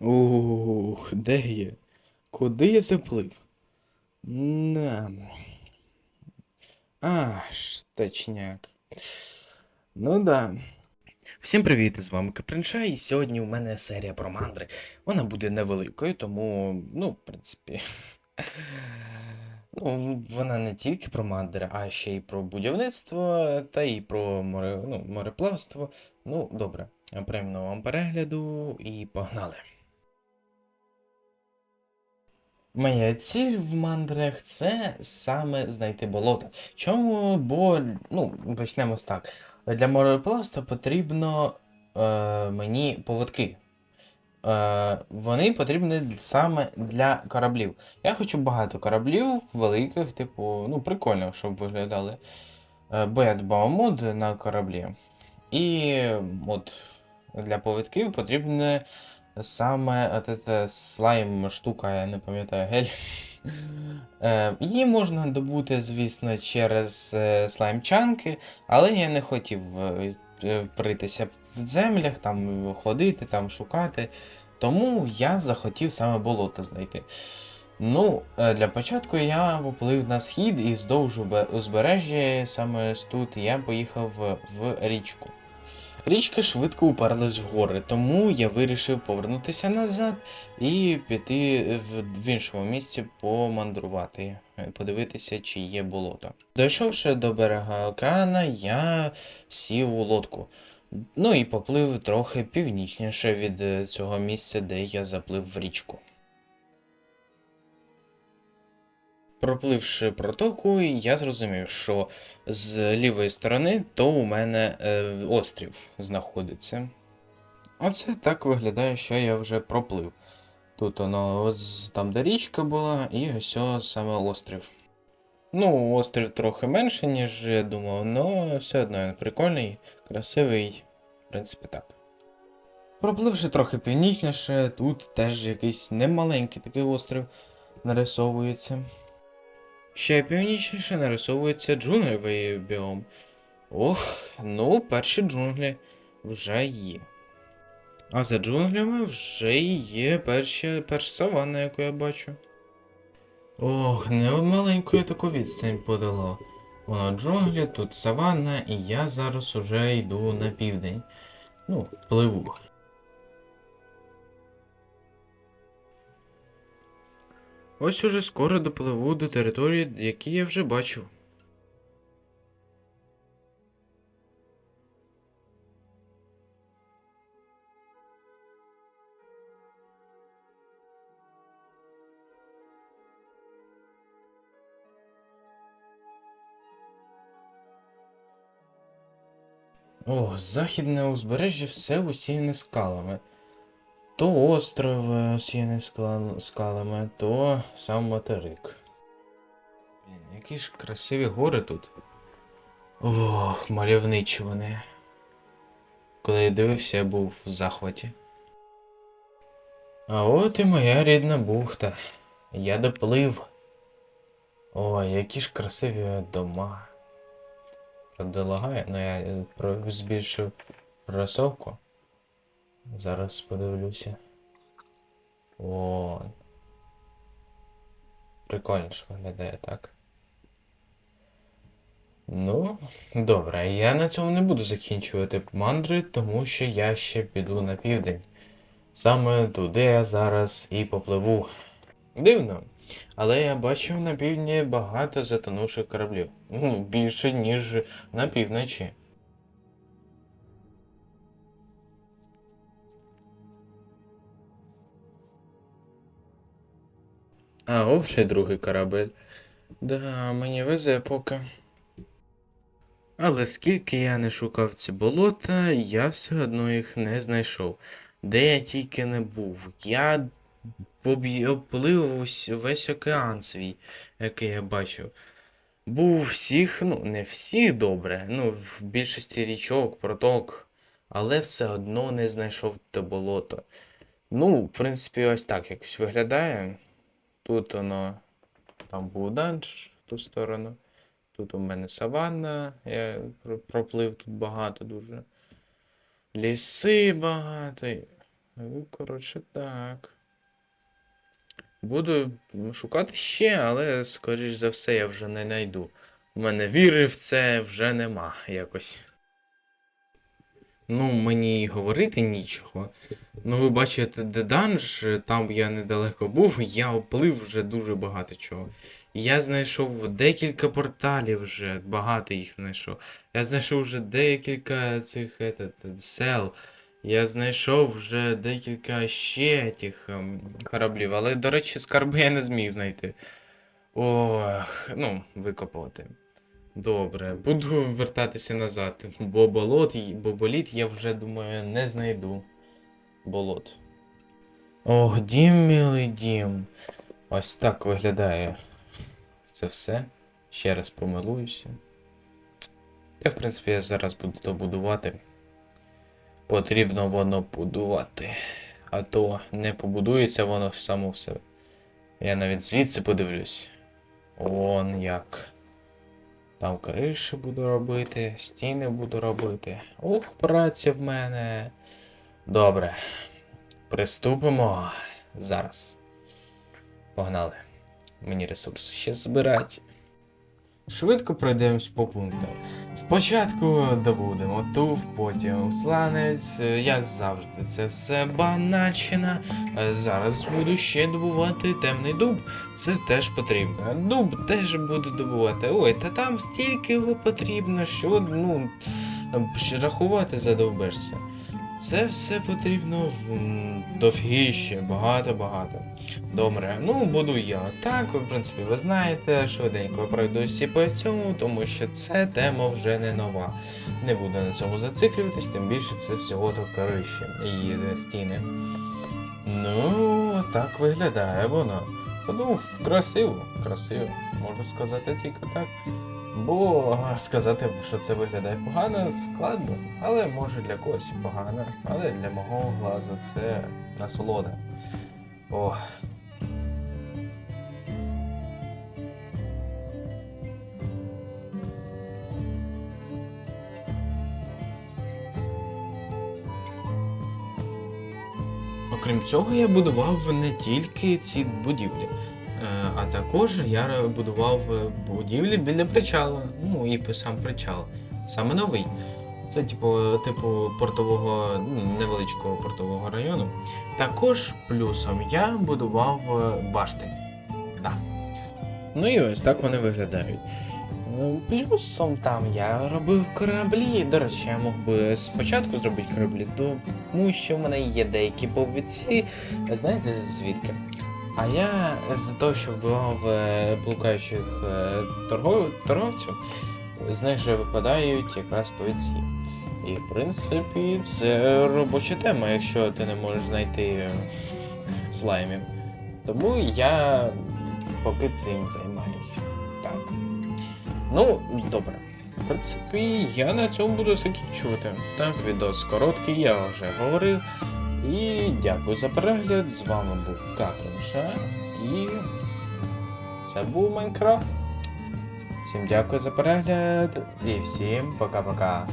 Ух, де я? Куди я заплив? На. Аж, точняк. Ну да. Всім привіт, з вами Капринша, і сьогодні у мене серія про мандри. Вона буде невеликою, тому, ну, в принципі. Ну, вона не тільки про мандри, а ще й про будівництво, та й про море, ну, мореплавство. Ну, добре, приємного вам перегляду і погнали. Моя ціль в мандрах це саме знайти болото. Чому? Бо, ну, почнемо з так. Для мореплавства потрібно е, мені поводки. Е, вони потрібні саме для кораблів. Я хочу багато кораблів, великих, типу, ну, прикольно, щоб виглядали. Е, бо я дбав мод на кораблі. І от для повідків потрібне саме от слайм штука, я не пам'ятаю гель. Е, Її можна добути, звісно, через е, слаймчанки, але я не хотів е, притися в землях, там ходити, там шукати. Тому я захотів саме болото знайти. Ну, для початку я поплив на схід і вздовж узбережжя, саме тут я поїхав в річку. Річка швидко уперлась в гори, тому я вирішив повернутися назад і піти в, іншому місці помандрувати, е, подивитися, чи є болото. Дійшовши до берега океана, я сів у лодку. Ну і поплив трохи північніше від е, цього місця, де я заплив в річку. Пропливши протоку, я зрозумів, що з лівої сторони то у мене е, острів знаходиться. Оце так виглядає, що я вже проплив. Тут воно ось там, де річка була, і ось саме острів. Ну, острів трохи менше, ніж я думав, але все одно він прикольний, красивий, в принципі, так. Пропливши трохи північніше, тут теж якийсь немаленький такий острів нарисовується. Ще північніше нарисовується джунглевий біом. Ох, ну, перші джунглі вже є. А за джунглями вже є перші, перша саванна, яку я бачу. Ох, не маленьку я таку відстань подала. Воно джунглі, тут саванна, і я зараз уже йду на південь. Ну, пливу. Ось уже скоро допливу до території, які я вже бачив. О, західне узбережжя все усіяне скалами. То остров е, скалами, то сам материк. Блін, які ж красиві гори тут. Ох, мальовничі вони. Коли я дивився, я був в захваті. А от і моя рідна бухта. Я доплив. Ой, які ж красиві дома. Правда, лагає, ну я збільшив розсовку. Зараз подивлюся. О. Прикольно ж виглядає так. Ну, добре, я на цьому не буду закінчувати мандри, тому що я ще піду на південь. Саме туди я зараз і попливу. Дивно. Але я бачив на півдні багато затонувших кораблів. Ну, більше, ніж на півночі. А, ось другий корабель. Да, мені везе поки. Але скільки я не шукав ці болота, я все одно їх не знайшов. Де я тільки не був. Я обплив весь океан свій, який я бачив. Був всіх, ну, не всіх добре, ну, в більшості річок, проток, але все одно не знайшов те болото. Ну, в принципі, ось так якось виглядає. Тут воно там був данж в ту сторону. Тут у мене саванна, я проплив тут багато дуже. Ліси багато. Ну, коротше, так. Буду шукати ще, але, скоріш за все, я вже не знайду. У мене віри в це вже нема якось. Ну, мені говорити нічого. Ну, ви бачите, де данж, там я недалеко був, я оплив вже дуже багато чого. Я знайшов декілька порталів вже, багато їх знайшов. Я знайшов вже декілька цих етот, сел. Я знайшов вже декілька ще тих ем, кораблів, але, до речі, скарби я не зміг знайти. Ох, ну, викопувати. Добре, буду вертатися назад, бо болот, бо боліт я вже думаю не знайду. Болот. Ох, дім, милий дім. Ось так виглядає. Це все. Ще раз помилуюся. Та, в принципі, я зараз буду то будувати. Потрібно воно будувати. А то не побудується воно само в себе. Я навіть звідси подивлюсь. Он як. Там криші буду робити, стіни буду робити. Ух, праця в мене. Добре. Приступимо зараз. Погнали. Мені ресурси ще збирати. Швидко пройдемось по пунктам. Спочатку добудемо туф, потім сланець, е, як завжди, це все банальщина. Е, Зараз буду ще добувати темний дуб. Це теж потрібно. Дуб теж буду добувати. Ой, та там стільки його потрібно, що ну рахувати задовбешся. Це все потрібно довгіще, багато-багато. Добре, ну буду я так, в принципі, ви знаєте, швиденько пройдуся по цьому, тому що це тема вже не нова. Не буду на цьому зациклюватись, тим більше це всього то корище е, стіни. Ну, так виглядає воно. Ну, красиво, красиво, можу сказати тільки так. Бо сказати, що це виглядає погано, складно, але може для когось і погано, але для мого глазу це насолода. Ох. Окрім цього, я будував не тільки ці будівлі, також я будував е, будівлі біля причала. Ну і сам причал. Саме новий. Це типу, типу портового, ну, невеличкого портового району. Також плюсом я будував е, башти. Да. Ну і ось так вони виглядають. Е, Плюсом там я робив кораблі. До речі, я мог би спочатку зробити кораблі, тому що в мене є деякі повідці. Знаєте звідки? А я з-за того, що вбивав е, блукаючих е, торгов... торговців, з них випадають якраз повідці. І в принципі це робоча тема, якщо ти не можеш знайти е, слаймів. Тому я поки цим займаюся. Так. Ну, добре. В принципі, я на цьому буду закінчувати. Так, відос короткий, я вже говорив. І дякую за перегляд. З вами був Капремша. І це був Майнкрафт. Всім дякую за перегляд і всім пока-пока.